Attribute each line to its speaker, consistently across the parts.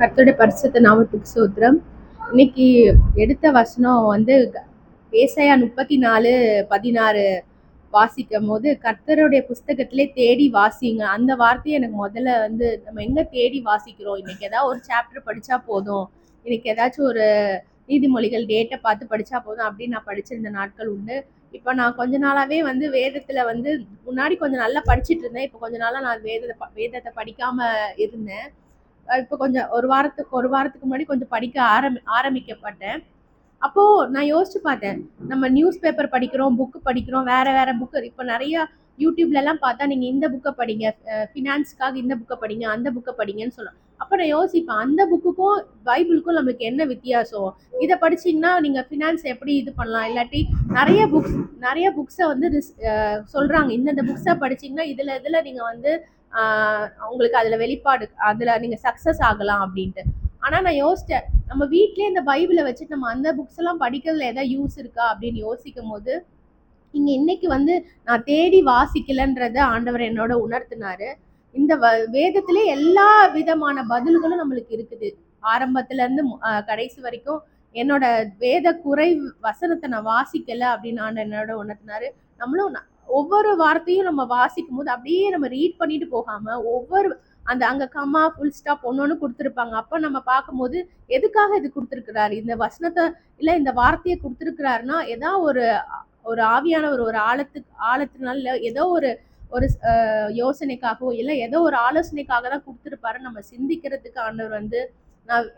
Speaker 1: கர்த்தருடைய பரிசுத்த நாமத்துக்கு சோத்திரம். இன்னைக்கு எடுத்த வசனம் வந்து ஏசாயா முப்பத்தி நாலு பதினாறு வாசிக்கும் போது கர்த்தருடைய புஸ்தகத்திலே தேடி வாசிங்க அந்த வார்த்தையை எனக்கு முதல்ல வந்து நம்ம எங்க தேடி வாசிக்கிறோம்? இன்னைக்கு ஏதாவது ஒரு சாப்டர் படிச்சா போதும். இன்னைக்கு ஏதாச்சும் ஒரு நீதிமொழிகள் டேட்டை பார்த்து படிச்சா போதும். அப்படின்னு நான் படிச்சிருந்த நாட்கள் உண்டு. இப்போ நான் கொஞ்ச நாளாவே வந்து வேதத்துல வந்து முன்னாடி கொஞ்சம் நல்லா படிச்சுட்டு இருந்தேன் இப்போ கொஞ்ச நாளா நான் வேதத்தை வேதத்தை படிக்காம இருந்தேன். இப்போ கொஞ்சம் ஒரு வாரத்துக்கு ஒரு வாரத்துக்கு முன்னாடி கொஞ்சம் படிக்க ஆரம்பி ஆரம்பிக்கப்பட்டேன். அப்போ நான் யோசிச்சு பார்த்தேன் நம்ம நியூஸ் பேப்பர் படிக்கிறோம் புக்கு படிக்கிறோம் வேற வேற புக்கு இப்போ நிறைய யூடியூப்ல எல்லாம் பார்த்தா நீங்க இந்த புக்கை படிங்க ஃபினான்ஸ்க்காக இந்த புக்கை படிங்க அந்த புக்கை படிங்கன்னு சொல்லலாம் அப்போ நான் யோசிப்பேன் அந்த புக்குக்கும் பைபிளுக்கும் நம்மளுக்கு என்ன வித்தியாசம்? இதை படிச்சீங்கன்னா நீங்க ஃபினான்ஸ் எப்படி இது பண்ணலாம்? இல்லாட்டி நிறைய புக்ஸ் நிறைய புக்ஸை வந்து ரிஸ்- சொல்றாங்க. இந்தந்த புக்ஸை படிச்சீங்கன்னா இதுல இதுல நீங்க வந்து உங்களுக்கு அதுல வெளிப்பாடு அதுல நீங்க சக்சஸ் ஆகலாம் அப்படின்ட்டு. ஆனா நான் யோசிச்சேன் நம்ம வீட்லயே இந்த பைபிளை வச்சுட்டு நம்ம அந்த புக்ஸ் எல்லாம் படிக்கிறதுல ஏதாவது யூஸ் இருக்கா அப்படின்னு யோசிக்கும் போது இங்க இன்னைக்கு வந்து நான் தேடி வாசிக்கலன்றத ஆண்டவர் என்னோட உணர்த்தினாரு. இந்த வ- வேதத்திலே எல்லா விதமான பதில்களும் நம்மளுக்கு இருக்குது. ஆரம்பத்துல இருந்து கடைசி வரைக்கும் என்னோட வேத குறை வசனத்தை நான் வாசிக்கல அப்படின்னு நான் என்னோட உணர்த்தினாரு. நம்மளும் ஒவ்வொரு வார்த்தையும் நம்ம வாசிக்கும் போது அப்படியே நம்ம ரீட் பண்ணிட்டு போகாம ஒவ்வொரு அந்த அங்க கம்மா ஃபுல் ஸ்டாப் ஒன்னொன்னு கொடுத்துருப்பாங்க. அப்ப நம்ம பார்க்கும்போது எதுக்காக இது கொடுத்துருக்கிறாரு? இந்த வசனத்தை இல்ல இந்த வார்த்தையை கொடுத்துருக்கிறாருன்னா ஏதோ ஒரு ஒரு ஆவியானவர் ஒரு ஆழத்துக்கு ஆழத்தினால ஏதோ ஒரு ஒரு யோசனைக்காகவோ இல்லை ஏதோ ஒரு ஆலோசனைக்காக தான் கொடுத்துருப்பாரு. நம்ம சிந்திக்கிறதுக்கு ஆண்டவர் வந்து நான்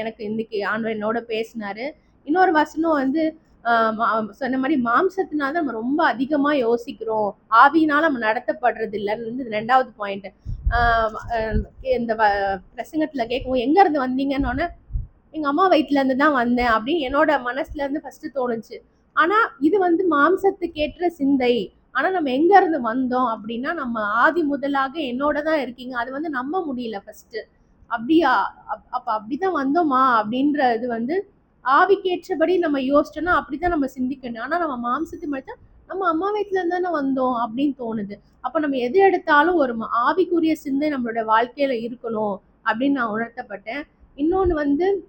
Speaker 1: எனக்கு இன்னைக்கு ஆண்டவர் என்னோட பேசினாரு. இன்னொரு வசனம் வந்து சொன்ன மாதிரி மாம்சத்தினால நம்ம ரொம்ப அதிகமாக யோசிக்கிறோம். ஆவியினால் நம்ம நடத்தப்படுறது இல்லைன்னு ரெண்டாவது பாயிண்ட் இந்த வ- பிரசங்கத்துல கேட்கும் எங்கேருந்து வந்தீங்கன்னு அம்மா வயிற்றுலேருந்து தான் வந்தேன் அப்படின்னு என்னோட மனசுலேருந்து இருந்து தோணுச்சு. ஆனால் இது வந்து மாம்சத்துக்கு ஏற்ற சிந்தை. ஆனால் நம்ம எங்கேருந்து வந்தோம் அப்படின்னா நம்ம ஆதி முதலாக என்னோட தான் இருக்கீங்க. அது வந்து நம்ப முடியல ஃபஸ்ட்டு அப்படியா? அப்- அப்போ அப்படி தான் வந்தோமா? அப்படின்ற இது வந்து ஆவிக்கேற்றபடி நம்ம யோசிச்சிட்டோன்னா அப்படி தான் நம்ம சிந்திக்கணும். ஆனால் நம்ம மாம்சத்தை மட்டும் நம்ம அம்மா வயிற்றுல தானே வந்தோம் அப்படின்னு தோணுது. அப்போ நம்ம எது எடுத்தாலும் ஒரு ஆவிக்குரிய சிந்தை நம்மளோட வாழ்க்கையில இருக்கணும் அப்படின்னு நான் உணர்த்தப்பட்டேன். இன்னொன்று வந்து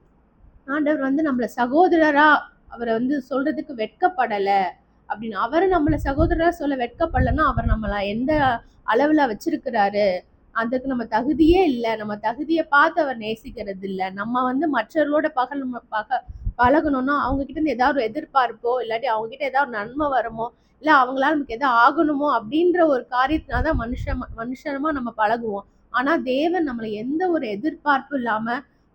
Speaker 1: ஆண்டவர் வந்து நம்மளை சகோதரரா அவரை வந்து சொல்றதுக்கு வெட்கப்படலை. அப்படின்னு அவர் நம்மள சகோதரராக சொல்ல வெட்கப்படலன்னா அவர் நம்மளை எந்த அளவுல வச்சிருக்கிறாரு? அதுக்கு நம்ம தகுதியே இல்லை. நம்ம தகுதியை பார்த்து அவர் நேசிக்கிறது இல்லை. நம்ம வந்து மற்றவர்களோட பகல் பக பழகணும்னா அவங்க கிட்ட இருந்து ஏதாவது ஒரு எதிர்பார்ப்போ இல்லாட்டி அவங்க கிட்ட ஏதாவது நன்மை வருமோ இல்லை அவங்களால நமக்கு எதாவது ஆகணுமோ அப்படின்ற ஒரு காரியத்தினால தான் மனுஷன் மனுஷனமா நம்ம பழகுவோம். ஆனா தேவன் நம்மளை எந்த ஒரு எதிர்பார்ப்பும் இல்லாம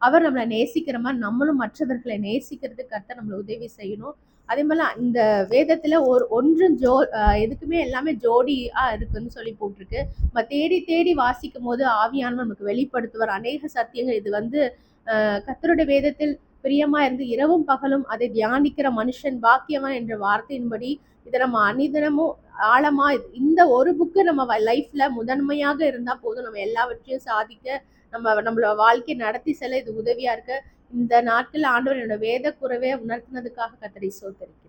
Speaker 1: அவர் நம்மளை நேசிக்கிற மாதிரி நம்மளும் மற்றவர்களை நேசிக்கிறதுக்கு கரெக்டாக நம்மளை உதவி செய்யணும். அதே மாதிரி இந்த வேதத்துல ஒரு ஒன்றும் ஜோ எதுக்குமே எல்லாமே ஜோடியா இருக்குன்னு சொல்லி போட்டிருக்கு. நம்ம தேடி தேடி வாசிக்கும் போது ஆவியானவர் நமக்கு வெளிப்படுத்துவார். அநேக சத்தியங்கள். இது வந்து கத்தருடைய வேதத்தில் பிரியமா இருந்து இரவும் பகலும் அதை தியானிக்கிற மனுஷன் பாக்கியவன் என்ற வார்த்தையின்படி இதை நம்ம அனிதனமும் ஆழமா இது- இந்த ஒரு புக்கு நம்ம லைஃப்ல முதன்மையாக இருந்தா போதும். நம்ம எல்லாவற்றையும் சாதிக்க நம்ம நம்மளோட வாழ்க்கை நடத்தி செல்ல இது உதவியா இருக்க. இந்த நாட்கள் ஆண்டவர் என்னோட வேத குறைவே உணர்த்தினதுக்காக கத்தரி சோத்தரிக்கிறேன்